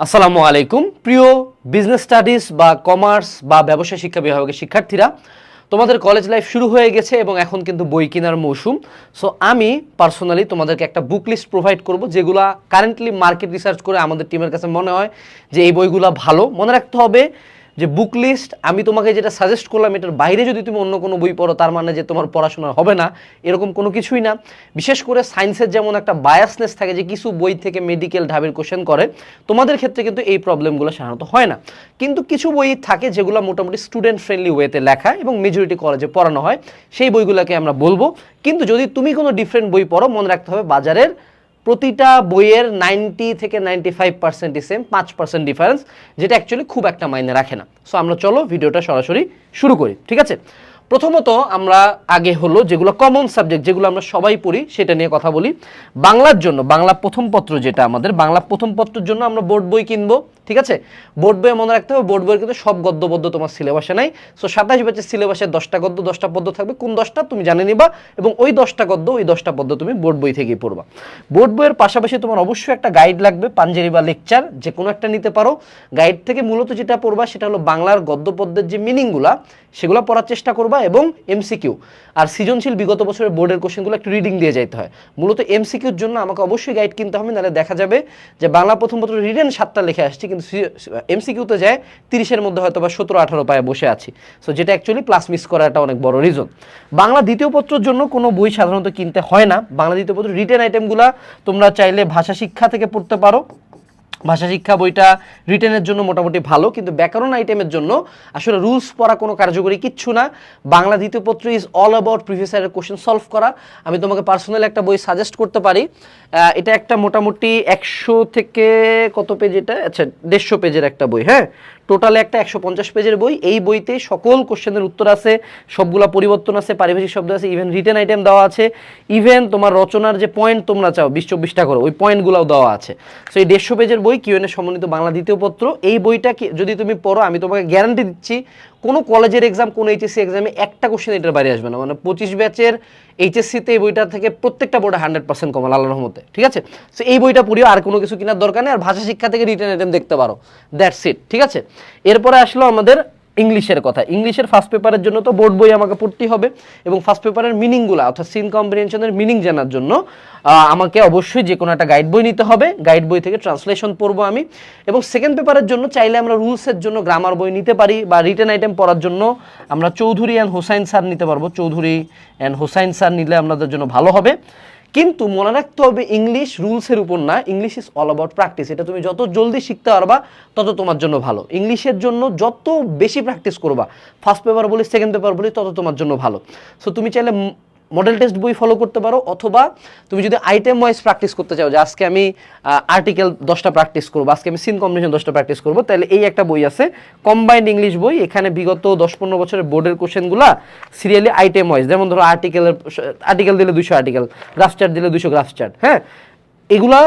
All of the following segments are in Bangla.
আসসালামু আলাইকুম। প্রিয় বিজনেস স্টাডিজ বা কমার্স বা ব্যবসায় শিক্ষা বিভাগের শিক্ষার্থীরা, তোমাদের কলেজ লাইফ শুরু হয়ে গেছে এবং এখন কিন্তু বই কেনার মৌসুম। সো আমি পার্সোনালি তোমাদেরকে একটা বুক লিস্ট প্রোভাইড করব, যেগুলা কারেন্টলি মার্কেট রিসার্চ করে আমাদের টিমের কাছে মনে হয় যে এই বইগুলো ভালো। মনে রাখতে হবে যে বুক লিস্ট আমি তোমাকে যেটা সাজেস্ট করলাম, এটার বাইরে যদি তুমি অন্য কোনো বই পড়ো, তার মানে যে তোমার পড়াশোনা হবে না, এরকম কোনো কিছুই না। বিশেষ করে সায়েন্সের যেমন একটা বায়াসনেস থাকে যে কিছু বই থেকে মেডিকেল ঢাবের কোশ্চেন করে, তোমাদের ক্ষেত্রে কিন্তু এই প্রবলেমগুলো সাধারণত হয় না। কিন্তু কিছু বই থাকে যেগুলো মোটামুটি স্টুডেন্ট ফ্রেন্ডলি ওয়েতে লেখা এবং মেজরিটি কলেজে পড়ানো হয়, সেই বইগুলোকে আমরা বলব। কিন্তু যদি তুমি কোনো ডিফারেন্ট বই পড়ো, মনে রাখতে হবে বাজারের প্রতিটা বইয়ের নাইনটি থেকে নাইনটি ফাইভ পার্সেন্টই সেম পাঁচ পার্সেন্ট ডিফারেন্স যেটা অ্যাকচুয়ালি খুব একটা মাইনে রাখে না। সো আমরা চলো ভিডিওটা সরাসরি শুরু করি, ঠিক আছে? প্রথমত আমরা আগে হলো যেগুলো কমন সাবজেক্ট যেগুলো আমরা সবাই পড়ি, সেটা নিয়ে কথা বলি। বাংলার জন্য, বাংলা প্রথম পত্র যেটা আমাদের, বাংলা প্রথম পত্রের জন্য আমরা বোর্ড বই কিনবো। ঠিক আছে? বোর্ড বইয়ে মনে রাখতে হবে, বোর্ড বইয়ের কিন্তু সব গদ্য পদ্য তোমার সিলেবাসে নাই। সো সাতাশ ব্যাচের সিলেবাসে দশটা গদ্য, দশটা পদ্য থাকবে। কোন দশটা? তুমি জানে নিবা এবং ওই দশটা গদ্য, ওই দশটা পদ্য তুমি বোর্ড বই থেকেই পড়বা। বোর্ড বইয়ের পাশাপাশি তোমার অবশ্যই একটা গাইড লাগবে পাঞ্জেরি বা লেকচার যে কোনো একটা নিতে পারো। গাইড থেকে মূলত যেটা পড়বা সেটা হলো বাংলার গদ্য পদ্যের যে মিনিংগুলা, সেগুলো পড়ার চেষ্টা করবা এবং এমসিকিউ আর সৃজনশীল বিগত বছরের বোর্ডের কোশ্চেনগুলো একটু রিডিং দিয়ে যাইতে হয়। মূলত এমসিকিউর জন্য আমাকে অবশ্যই গাইড কিনতে হবে, নাহলে দেখা যাবে যে বাংলা প্রথম পত্র রিটেন সাতটা লিখে আসছি, কিন্তু এমসিকিউতে যায়, তিরিশের মধ্যে হয়তো বা সতেরো, আঠারো পায়ে বসে আছি। সো যেটা অ্যাকচুয়ালি প্লাস মিস করাটা অনেক বড় রিজন বাংলা দ্বিতীয় পত্রের জন্য কোনো বই সাধারণত কিনতে হয় না। বাংলা দ্বিতীয় পত্র রিটেন আইটেমগুলো তোমরা চাইলে ভাষা শিক্ষা থেকে পড়তে পারো। ভাষা শিক্ষা বইটা রিটেনের জন্য মোটামুটি ভালো, কিন্তু ব্যাকরণ আইটেমের জন্য আসলে রুলস পড়া কোনো কার্যকরী কিচ্ছু না। বাংলা দ্বিতীয় পত্র is all about previous question solve করা। আমি তোমাকে পার্সোনালি একটা বই সাজেস্ট করতে পারি। এটা একটা মোটামুটি একশো থেকে কত পেজ এটা? আচ্ছা দেড়শো পেজের একটা বই হ্যাঁ? টোটালে একটা একশো পঞ্চাশ পেজের বই। এই বইতে সকল কোশ্চেনের উত্তর আছে, সবগুলা পরিবর্তন আছে, পারিভাষিক শব্দ আছে ইভেন রিটেন আইটেম দেওয়া আছে। ইভেন তোমার রচনার যে পয়েন্ট তোমরা চাও, বিশ চব্বিশটা করো, ওই পয়েন্টগুলোও দেওয়া আছে। সো এই দেড়শো পেজের বই কিউএনএ সমন্বিত বাংলা দ্বিতীয় পত্র। এই বইটা যদি তুমি পড়ো, আমি তোমাকে গ্যারান্টি দিচ্ছি কোনো কলেজের এক্সাম কোনো এইচএসসি এক্সামে একটা কোশ্চেন এটার বাইরে আসবে না। মানে পঁচিশ ব্যাচের এইচএসসিতে এই বইটা থেকে প্রত্যেকটা বোর্ডে হান্ড্রেড পার্সেন্ট কমাল আল্লাহ রহমতে। ঠিক আছে? সো এই বইটা পড়িও, আর কোনো কিছু কেনার দরকার নেই, আর ভাষা শিক্ষা থেকে রিটার্ন আইটেম দেখতে পারো। দ্যাটস ইট ঠিক আছে? এরপরে আসলো আমাদের ইংলিশের কথা। ইংলিশের ফার্স্ট পেপারের জন্য তো বোর্ড বই আমাকে পড়তেই হবে এবং ফার্স্ট পেপারের মিনিংগুলো অর্থাৎ সিন কম্প্রিহেনশনের মিনিং জানার জন্য আমাকে অবশ্যই যে কোনো একটা গাইড বই নিতে হবে। গাইড বই থেকে ট্রান্সলেশন পড়ব আমি। এবং সেকেন্ড পেপারের জন্য চাইলে আমরা রুলসের জন্য গ্রামার বই নিতে পারি বা রিটেন আইটেম পড়ার জন্য আমরা চৌধুরী অ্যান্ড হোসাইন স্যার নিতে পারব। চৌধুরী অ্যান্ড হোসাইন স্যার নিলে আমাদের জন্য ভালো হবে। কিন্তু মনে রাখতে হবে ইংলিশ রুলসের উপর না English is all about practice এটা তুমি যত জলদি শিখতে পারবা, তত তোমার জন্য ভালো। ইংলিশের জন্য যত বেশি প্র্যাকটিস করবা ফার্স্ট পেপার বলি সেকেন্ড পেপার বলি, তত তোমার জন্য ভালো। সো তুমি চাইলে মডেল টেস্ট বই ফলো করতে পারো, অথবা তুমি যদি আইটেম ওয়াইজ প্র্যাকটিস করতে চাও, যে আজকে আমি আর্টিকেল দশটা প্র্যাকটিস করব, আজকে আমি সিন কম্বিনেশন দশটা প্র্যাকটিস করব, তাহলে এই একটা বই আছে কম্বাইন্ড ইংলিশ বই, এখানে বিগত দশ পনেরো বছরের বোর্ডের কোশ্চেনগুলা সিরিয়ালি আইটেম ওয়াইজ যেমন ধরো আর্টিকেলের আর্টিকেল দিলে দুশো আর্টিকেল গ্রাফ চার্ট দিলে দুশো গ্রাফ চার্ট হ্যাঁ? এগুলা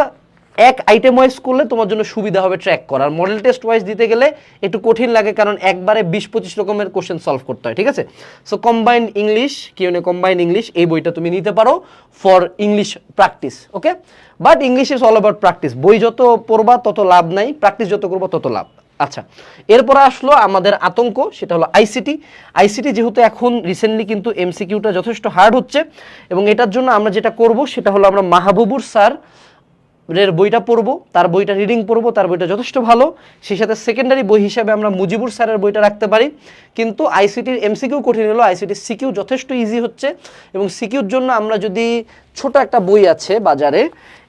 এক আইটেম ওয়াইজ করলে তোমার জন্য সুবিধা হবে ট্র্যাক করার। মডেল টেস্ট ওয়াইজ দিতে গেলে একটু কঠিন লাগে কারণ একবারে বিশ পঁচিশ রকমের কোশ্চেন সলভ করতে হয়, ঠিক আছে? সো কম্বাইন্ড ইংলিশ কিউনে কম্বাইন্ড ইংলিশ এই বইটা তুমি নিতে পারো for English practice okay but English is all about practice বই যত পড়বা, তত লাভ নাই প্র্যাকটিস যত করব, তত লাভ। আচ্ছা এরপরে আসলো আমাদের আতঙ্ক, সেটা হলো আইসিটি আইসিটি যেহেতু এখন রিসেন্টলি কিন্তু এমসিকিউটা যথেষ্ট হার্ড হচ্ছে, এবং এটার জন্য আমরা যেটা করব, সেটা হলো আমরা মাহবুবুর স্যার এর বইটা পড়ব, তার বইটা রিডিং পড়ব, তার বইটা যথেষ্ট ভালো। সেই সাথে সেকেন্ডারি বই হিসাবে আমরা মুজিবুর স্যারের বইটা রাখতে পারি। কিন্তু আইসিটির এমসিকিউ কঠিন হলো আইসিটির সিকিউ যথেষ্ট ইজি হচ্ছে এবং সিকিউর জন্য আমরা যদি ছোট একটা বই আছে বাজারে,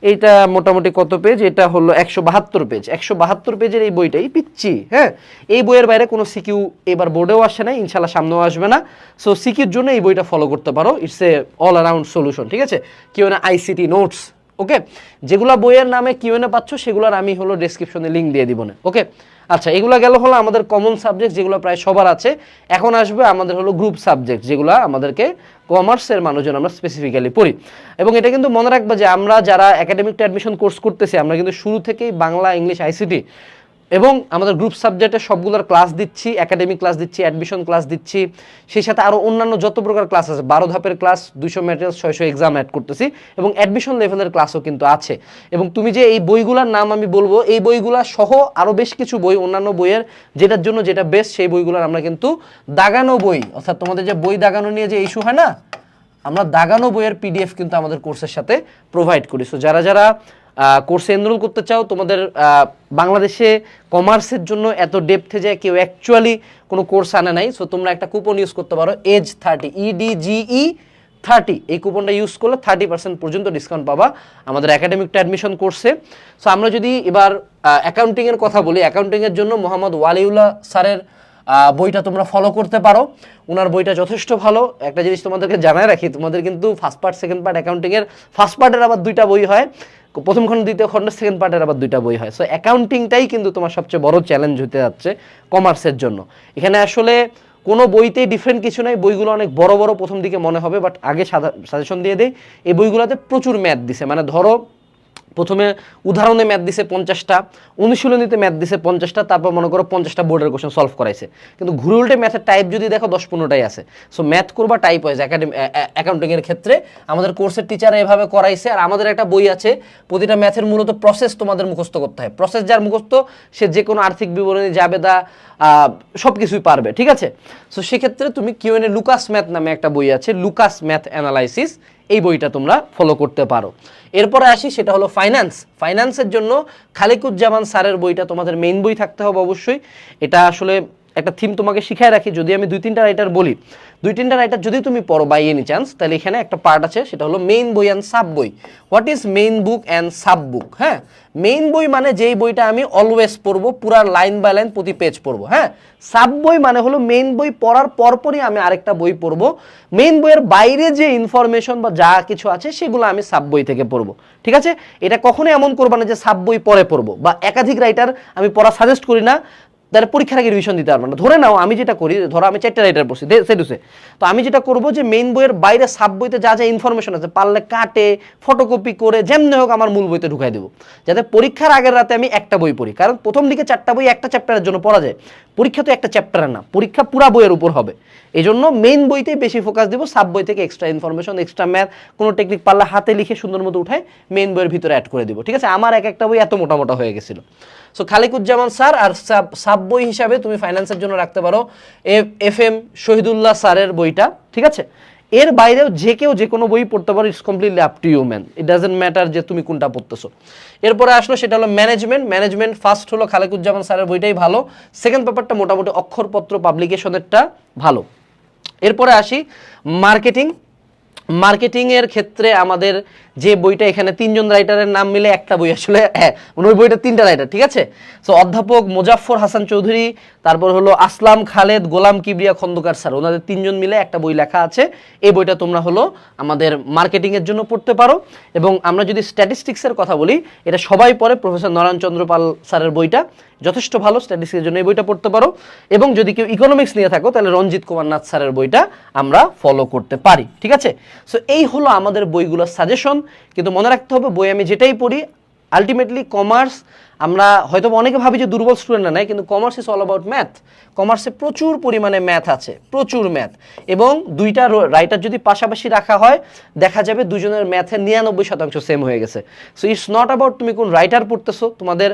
এইটা মোটামুটি কত পেজ এটা হলো একশো বাহাত্তর পেজ একশো বাহাত্তর পেজের এই বইটাই পিচ্ছি হ্যাঁ? এই বইয়ের বাইরে কোনো সিকিউ এবার বোর্ডেও আসে না ইনশাল্লাহ সামনেও আসবে না। সো সিকিউর জন্য এই বইটা ফলো করতে পারো। It's a all around solution ঠিক আছে? কেউ না আইসিটি নোটস ওকে যেগুলা বইয়ের নামে কিউএনএ পাচ্ছ, সেগুলোর আমি হলো ডেসক্রিপশনে লিঙ্ক দিয়ে দিব না। ওকে আচ্ছা এগুলো গেল হলো আমাদের কমন সাবজেক্ট যেগুলো প্রায় সবার আছে। এখন আসবে আমাদের হলো গ্রুপ সাবজেক্ট যেগুলো আমাদেরকে কমার্সের মানুষজন আমরা স্পেসিফিক্যালি পড়ি। এবং এটা কিন্তু মনে রাখব যে আমরা যারা একাডেমিক অ্যাডমিশন কোর্স করতেছি, আমরা কিন্তু শুরু থেকেই বাংলা ইংলিশ আইসিটি এবং আমাদের গ্রুপ সাবজেক্টে সবগুলোর ক্লাস দিচ্ছি একাডেমিক ক্লাস দিচ্ছি অ্যাডমিশন ক্লাস দিচ্ছি। সেই সাথে আরও অন্যান্য যত প্রকার ক্লাস আছে, বারো ধাপের ক্লাস দুইশো ম্যাটেরিয়ালস ছয়শো এক্সাম অ্যাড করতেছি এবং অ্যাডমিশন লেভেলের ক্লাসও কিন্তু আছে। এবং তুমি যে এই বইগুলোর নাম আমি বলব, এই বইগুলা সহ আরও বেশ কিছু বই, অন্যান্য বইয়ের যেটার জন্য যেটা বেস্ট সেই বইগুলোর আমরা কিন্তু দাগানো বই, অর্থাৎ তোমাদের যে বই দাগানো নিয়ে যে ইস্যু হয় না, আমরা দাগানো বইয়ের পিডিএফ কিন্তু আমাদের কোর্সের সাথে প্রোভাইড করি। সো যারা যারা কোর্সে এনরোল করতে চাও, তোমাদের বাংলাদেশে কমার্সের জন্য এত ডেপথে যে কেউ অ্যাকচুয়ালি কোনো কোর্স আনে নাই সো তোমরা একটা কুপন ইউজ করতে পারো এজ থার্টি ইডিজিই থার্টি এই কুপনটা ইউজ করলে থার্টি পার্সেন্ট পর্যন্ত ডিসকাউন্ট পাবা আমাদের একাডেমিকটা অ্যাডমিশন কোর্সে সো আমরা যদি এবার অ্যাকাউন্টিংয়ের কথা বলি অ্যাকাউন্টিংয়ের জন্য মোহাম্মদ ওয়ালিউল্লাহ স্যারের বইটা তোমরা ফলো করতে পারো। ওনার বইটা যথেষ্ট ভালো। একটা জিনিস তোমাদেরকে জানাই রাখি, তোমাদের কিন্তু ফার্স্ট পার্ট সেকেন্ড পার্ট অ্যাকাউন্টিংয়ের ফার্স্ট পার্টের আবার দুইটা বই হয়। প্রথম খণ্ড দ্বিতীয় খণ্ড সেকেন্ড পার্টের আবার দুইটা বই হয়। সো অ্যাকাউন্টিংটাই কিন্তু তোমার সবচেয়ে বড় চ্যালেঞ্জ হতে যাচ্ছে কমার্সের জন্য। এখানে আসলে কোনো বইতেই ডিফারেন্ট কিছু নাই, বইগুলো অনেক বড় বড় প্রথম দিকে মনে হবে বাট আগে সাজেশন দিয়ে দেয় এই বইগুলোতে প্রচুর ম্যাথ দিছে। মানে ধরো প্রথমে উদাহরণে ম্যাথ দিছে পঞ্চাশটা, অনুশীলনীতে ম্যাথ দিছে পঞ্চাশটা, তারপর মনে করো পঞ্চাশটা বোর্ডের কোশ্চেন সলভ করাইছে। কিন্তু ঘুরে উল্টে ম্যাথের টাইপ যদি দেখো দশ পনেরোটাই আছে। সো ম্যাথ করবা টাইপ ওয়াইজ একাডেমি অ্যাকাউন্টিংয়ের ক্ষেত্রে আমাদের কোর্সের টিচার এভাবে করাইছে, আর আমাদের একটা বই আছে, প্রতিটা ম্যাথের মূলত প্রসেস তোমাদের মুখস্থ করতে হয়। প্রসেস যার মুখস্থ, সে যে কোনো আর্থিক বিবরণী, জাবেদা সব কিছুই পারবে, ঠিক আছে? সো সেক্ষেত্রে তুমি কিউএনএ লুকাস ম্যাথ নামে একটা বই আছে লুকাস ম্যাথ অ্যানালাইসিস এই বইটা তোমরা ফলো করতে পারো। এরপরে আসি, সেটা হলো ফাইন্যান্স ফাইন্যান্সের জন্য খালিকুজ্জামান স্যারের বইটা তোমাদের মেইন বই থাকতে হবে অবশ্যই। এটা আসলে একটা থিম তোমাকে শিখায় রাখি, যদি আমি দুই তিনটা রাইটার বলি। দুই তিনটা রাইটার যদি তুমি পড়ো বাই এনি চান্স তাহলে এখানে একটা পার্ট আছে, সেটা হলো মেইন বই অ্যান্ড সাব বই। What is main book and sub book হ্যাঁ মেইন বই মানে যেই বইটা আমি অলওয়েজ পড়ব, পুরা লাইন বাই লাইন প্রতি পেজ পড়ব হ্যাঁ? সাব বই মানে হলো মেইন বই পড়ার পরপরই আমি আরেকটা বই পড়ব। মেইন বইয়ের বাইরে যে ইনফরমেশন বা যা কিছু আছে, সেগুলো আমি সাব বই থেকে পড়ব। ঠিক আছে? এটা কখনোই এমন করব না যে সাব বই পরে পড়ব, বা একাধিক রাইটার আমি পড়া সাজেস্ট করি না। তাহলে পরীক্ষার আগে রিভিশন দিতে পারব না। ধরে নাও আমি যেটা করি, ধরো আমি চারটে রাইটার পড়ছি সেডুসে তো আমি যেটা করব যে মেইন বইয়ের বাইরে সাব বইতে যা যা ইনফরমেশন আছে, পারলে কাটে ফটোকপি করে, যেমনি হোক আমার মূল বইতে ঢুকাই দেবো। যাতে পরীক্ষার আগের রাতে আমি একটা বই পড়ি। কারণ প্রথম দিকে চারটা বই একটা চ্যাপ্টারের জন্য পড়া যায়। পরীক্ষা তো একটা চ্যাপ্টারের না, পরীক্ষা পুরা বইয়ের উপর হবে। এই জন্য মেইন বইতেই বেশি ফোকাস দিব সাব বই থেকে এক্সট্রা ইনফরমেশন এক্সট্রা ম্যাথ কোনো টেকনিক পারলে হাতে লিখে সুন্দর মতো উঠায় মেইন বইয়ের ভিতরে অ্যাড করে দিব। ঠিক আছে? আমার এক একটা বই এত মোটা মোটা হয়ে গেছিল। সো খালিকুজ্জামান স্যার আর সাব বই হিসাবে তুমি ফাইন্যান্সের জন্য রাখতে পারো। এফ এম শহীদুল্লাহ স্যারের বইটা, ঠিক আছে? এর বাইরেও যে কেউ যে কোনো বই পড়তে পারো it's completely up to you man it doesn't matter যে তুমি কোনটা পড়তেছো। এরপরে আসলো সেটা হলো ম্যানেজমেন্ট ম্যানেজমেন্ট ফার্স্ট হলো খালেকুজ্জামান স্যারের বইটাই ভালো। সেকেন্ড পেপারটা মোটামুটি অক্ষরপত্র পাবলিকেশনেরটা ভালো। এরপরে আসি মার্কেটিং মার্কেটিংয়ের ক্ষেত্রে আমাদের যে বইটা এখানে তিনজন রাইটারের নাম মিলে একটা বই আসলে হ্যাঁ মানে ওই বইটা তিনটা রাইটার ঠিক আছে? সো অধ্যাপক মোজাফর হাসান চৌধুরী, তারপর হলো আসলাম খালেদ গোলাম কিবরিয়া খন্দকার স্যার ওনাদের তিনজন মিলে একটা বই লেখা আছে। এই বইটা তোমরা হলো আমাদের মার্কেটিংয়ের জন্য পড়তে পারো। এবং আমরা যদি স্ট্যাটিস্টিক্সের কথা বলি, এটা সবাই পড়ে প্রফেসর নারায়ণ চন্দ্র পাল স্যারের বইটা। যথেষ্ট ভালো স্ট্যাটিস্টিক্সের জন্য এই বইটা পড়তে পারো। এবং যদি কেউ ইকোনমিক্স নিয়ে থাকো, তাহলে রঞ্জিত কুমার নাথ স্যারের বইটা আমরা ফলো করতে পারি, ঠিক আছে? সো এই হলো আমাদের বইগুলোর সাজেশন কিন্তু মনে রাখতে হবে বই আমি যেটাই পড়ি আলটিমেটলি কমার্স আমরা হয়তো অনেকে ভাবি যে দুর্বল স্টুডেন্টরা নেয় কিন্তু commerce is all about math কমার্সে প্রচুর পরিমাণে ম্যাথ আছে, প্রচুর ম্যাথ এবং দুইটা রাইটার যদি পাশাপাশি রাখা হয়, দেখা যাবে দুজনের ম্যাথের নিরানব্বই শতাংশ সেম হয়ে গেছে। সো ইটস নট অ্যাবাউট তুমি কোন রাইটার পড়তেছো, তোমাদের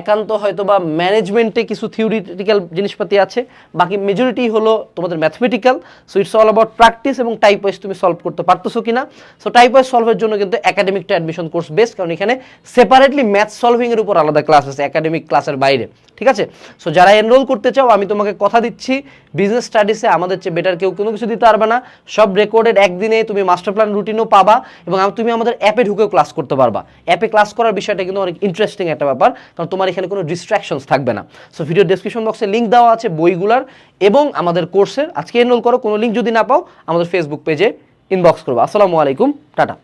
একান্ত হয়তো বা ম্যানেজমেন্টে কিছু থিওরিটিক্যাল জিনিসপাতি আছে, বাকি মেজরিটি হলো তোমাদের mathematical so it's all about practice এবং টাইপ ওয়াইজ তুমি সলভ করতে পারতেছো কিনা। সো টাইপ ওয়াইজ সলভের জন্য কিন্তু একাডেমিকটা অ্যাডমিশন কোর্স বেস্ট কারণ এখানে সেপারেটলি ম্যাথ সলভিংয়ের উপর আলাদা ক্লাস আছে একাডেমিক ক্লাসের বাইরে, ঠিক আছে? সো যারা এনরোল করতে চাও, আমি তোমাকে কথা দিচ্ছি বিজনেস স্টাডিসে আমাদের চেয়ে বেটার কেউ কোনো কিছু দিতে পারবে না। সব রেকর্ডেড একদিনে তুমি মাস্টার প্ল্যান রুটিনও পাবা এবং তুমি আমাদের অ্যাপে ঢুকেও ক্লাস করতে পারবা। অ্যাপে ক্লাস করার বিষয়টা কিন্তু অনেক ইন্টারেস্টিং একটা ব্যাপার, কারণ তোমার এখানে কোনো ডিস্ট্রাকশনস থাকবে না। সো ভিডিও ডেসক্রিপশন বক্সে লিঙ্ক দেওয়া আছে বইগুলার এবং আমাদের কোর্সের আজকে এনরোল করো, কোনো লিঙ্ক যদি না পাও, আমাদের ফেসবুক পেজে ইনবক্স করব। আসসালামু আলাইকুম, টাটা।